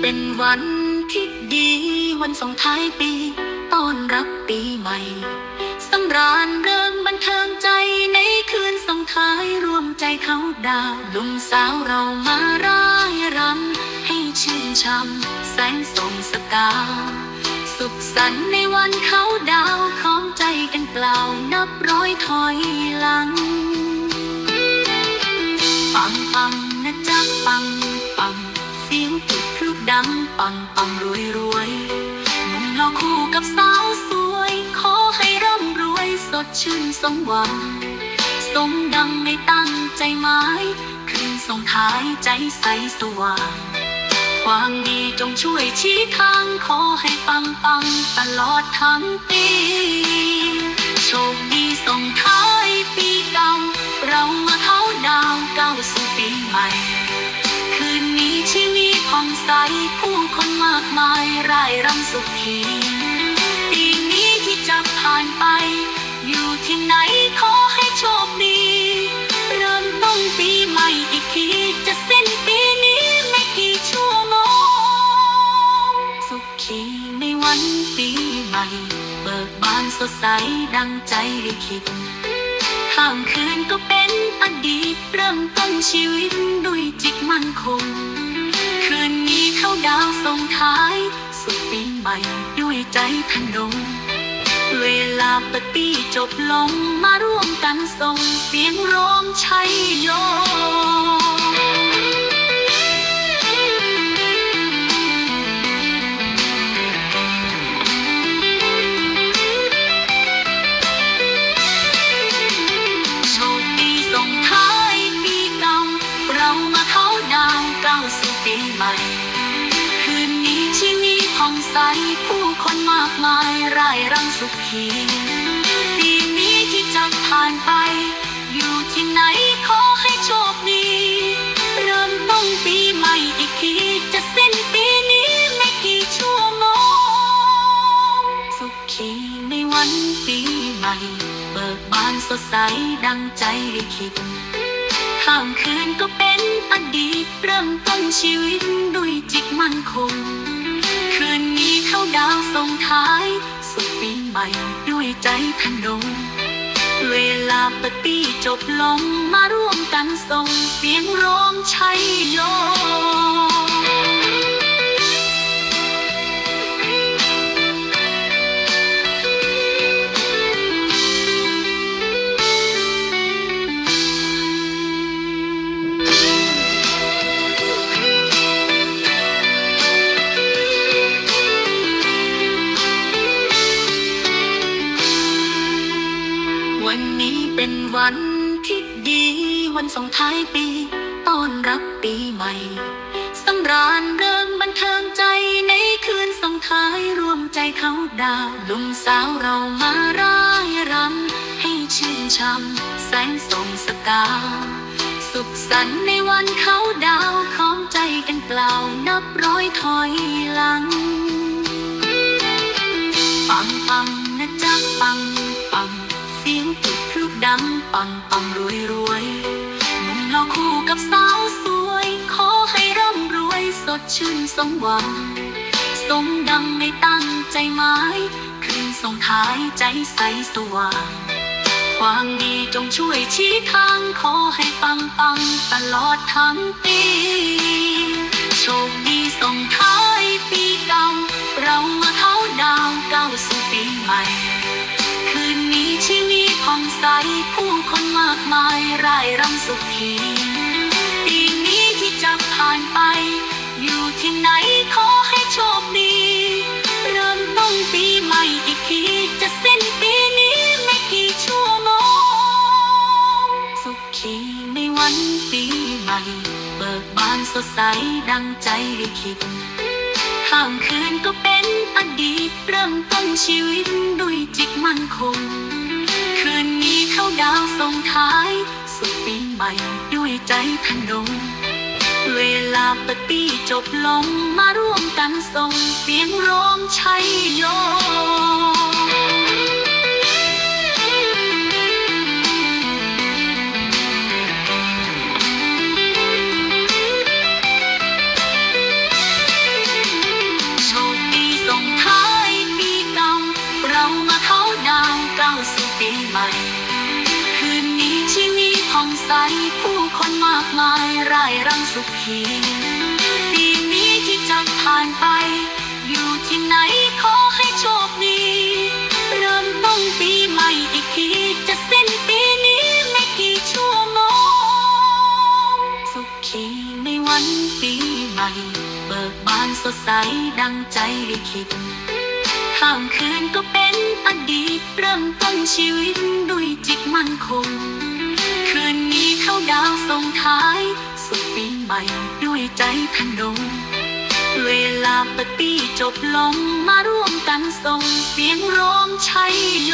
เป็นวันที่ดีวันส่งท้ายปี ต้อนรับปีใหม่สำราญเริงบันเทิงใจในคืนส่งท้ายรวมใจเขาดาวลุงสาวเรามาร่ายรำให้ชื่นช่ำแสงส่งสกาวสุขสันต์ในวันเขาดาวของใจกันกล่านับร้อยถอยหลัง ดชื่นสมหวัง สมดังในตั้งใจหมาย คืนส่งท้ายใจใสสว่าง ความดีจงช่วยชี้ทางขอให้ปังปังตลอดทั้งปี โชคดีส่งท้ายปีเก่า เรามาเขาดาวน์ก้าสู่ปีใหม่ คืนนี้ชีวิตผ่องใสผู้คนมากมายร่ายรำสุขี สดใสดังใจลิขิตข้ามคืนก็เป็นอดีต เริ่มต้นชีวิตด้วยจิตมั่นคง คืนนี้เข้าดาวส่งท้าย สุดปีใหม่ด้วยใจทันดงเวลาปฏิจบลงมาร่วมกันส่งเสียงร้องชัยโย นี้ที่มีผ่องใสผู้คนมากมายร่ายรำสุขีปีนี้ที่จะผ่านไป อยู่ที่ไหนขอให้โชคดี เริ่มต้นปีใหม่อีกทีจะสิ้นปีนี้ไม่กี่ชั่วโมง สุขีในวันปีใหม่ เบิกบานสดใสดังใจลิขิต ข้ามคืนก็เป็นอดีต เริ่มต้นชีวิตด้วยจิตมั่นคง คืนนี้เข้าดาวส่งท้าย สุดปีใหม่ด้วยใจทันดงเวลาปฏิจบลงมาร่วมกันส่งเสียงร้องชัยโย วันส่งท้ายปีต้อนรับปีใหม่สำราญเริงบันเทิงใจในคืนส่งท้ายรวมใจเขาดาวลุงสาวเรามาร่ายรำให้ชื่นช่ำแสงส่งสกาวสุขสันต์ในวันเขาดาวน์ของใจกันกล่านับร้อยถอยหลัง ปังปังนะจ๊ะปังปังเสียงจุดพลุดังปังปังรวยรวย สาวสวย ขอให้ร่ำรวยสดชื่นสมหวัง สมดังในตั้งใจหมายคืนส่งท้ายใจใสสว่าง ความดีจงช่วยชี้ทาง ขอให้ปังปังตลอดทั้งปี วันปีใหม่ เบิกบานสดใสดังใจลิขิตข้ามคืนก็เป็นอดีตเริ่มต้นชีวิตด้วยจิตมั่นคง คืนนี้เข้าดาวส่งท้าย สุดปีใหม่ด้วยใจทันดงเวลาปฏิจบลงมาร่วมกันส่งเสียงร้องชัยโย องใสผู้คนมากมายรายรังสุขีปีนี้ที่จะผ่านไป อยู่ที่ไหนขอให้โชคดี เริ่มต้นปีใหม่อีกทีจะสิ้นปีนี้ไม่กี่ชั่วโมง สุขีในวันปีใหม่ เบิกบานสดใสดังใจลิขิตข้ามคืนก็เป็นอดีตเริ่มต้นชีวิตด้วยจิตมั่นคง ส่งท้ายสุดปีใหม่ด้วยใจทนงเวลาปฏิจบลงมาร่วมกันส่งเสียงร้องชัยโย